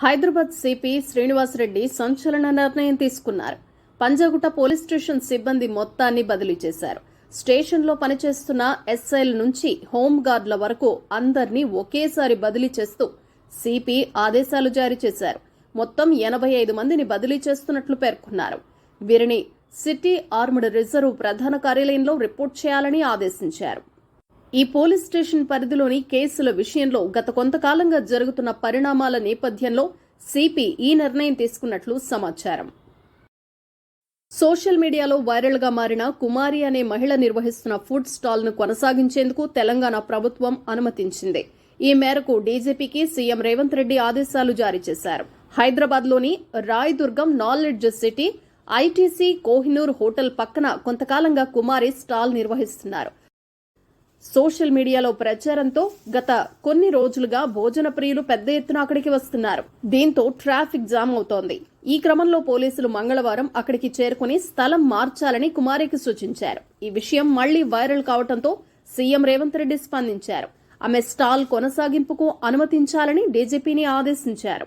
Hyderabad CP Srinivasa Reddy సంచలన నిర్ణయం తీసుకున్నారు. పంజాగుట్ట పోలీస్ స్టేషన్ సిబ్బంది మొత్తాన్ని బదిలీ చేశారు. స్టేషన్లో పనిచేస్తున్న ఎస్ఐల నుంచి హోంగార్డుల వరకు అందర్నీ ఒకేసారి బదిలీ చేస్తూ సిపి ఆదేశాలు జారీ చేశారు. మొత్తం ఎనభై ఐదు మందిని బదిలీ చేస్తున్నట్లు పేర్కొన్నారు. వీరిని సిటీ ఆర్మ్డ్ రిజర్వ్ ప్రధాన కార్యాలయంలో రిపోర్ట్ చేయాలని ఆదేశించారు. ఈ పోలీస్ స్టేషన్ పరిధిలోని కేసుల విషయంలో గత కొంతకాలంగా జరుగుతున్న పరిణామాల నేపథ్యంలో సిపి ఈ నిర్ణయం తీసుకున్నట్లు సమాచారం. సోషల్ మీడియాలో వైరల్గా మారిన కుమారి అనే మహిళ నిర్వహిస్తున్న ఫుడ్ స్టాల్ను కొనసాగించేందుకు తెలంగాణ ప్రభుత్వం అనుమతించింది. ఈ మేరకు డీజీపీకి సీఎం రేవంత్ రెడ్డి ఆదేశాలు జారీ చేశారు. హైదరాబాద్లోని Rayadurgam knowledge city ITC Kohinoor hotel పక్కన కొంతకాలంగా కుమారి స్టాల్ నిర్వహిస్తున్నారు. సోషల్ మీడియాలో ప్రచారంతో గత కొన్ని రోజులుగా భోజన ప్రియులు పెద్ద ఎత్తున అక్కడికి వస్తున్నారు. దీంతో ట్రాఫిక్ జామ్ అవుతోంది. ఈ క్రమంలో పోలీసులు మంగళవారం అక్కడికి చేరుకుని స్థలం మార్చాలని కుమారికి సూచించారు. ఈ విషయం మళ్ళీ వైరల్ కావడంతో సీఎం రేవంత్ రెడ్డి స్పందించారు. ఆమె స్టాల్ కొనసాగింపుకు అనుమతించాలని డీజీపీని ఆదేశించారు.